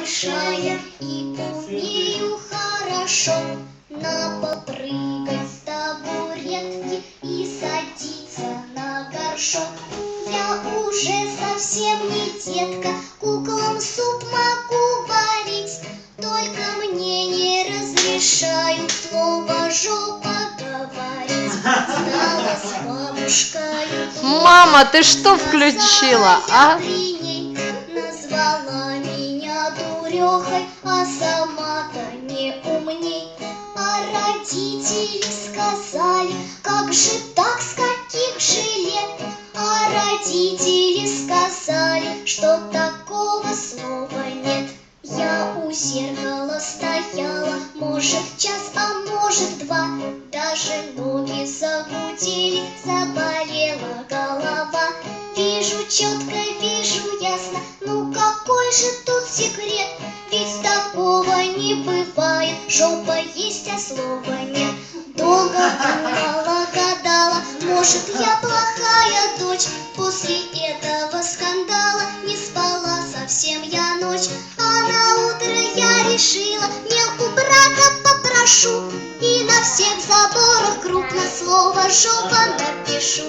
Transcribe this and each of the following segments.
большая и умею хорошо на попрыгать с табуретки и садиться на горшок. Я уже совсем не детка, куклам суп могу варить, только мне не разрешают слово жопа говорить. Знала с бабушкой. Мама, ты что включила, а? Назвала дурехой, а сама-то не умней. А родители сказали, как же так, с каких же лет? А родители сказали, что такого слова нет. Я у зеркала стояла, может час, а может два. Даже ноги загудели, заболела голова. Вижу четко, жопа есть, а слова нет. Долго думала, гадала, может я плохая дочь. После этого скандала не спала совсем я ночь. А на утро я решила, не у брата попрошу. И на всех заборах крупно слово жопа напишу.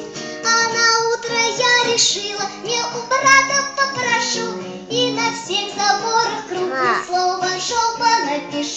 А на утро я решила, не у брата попрошу. И на всех заборах крупно слово жопа напишу.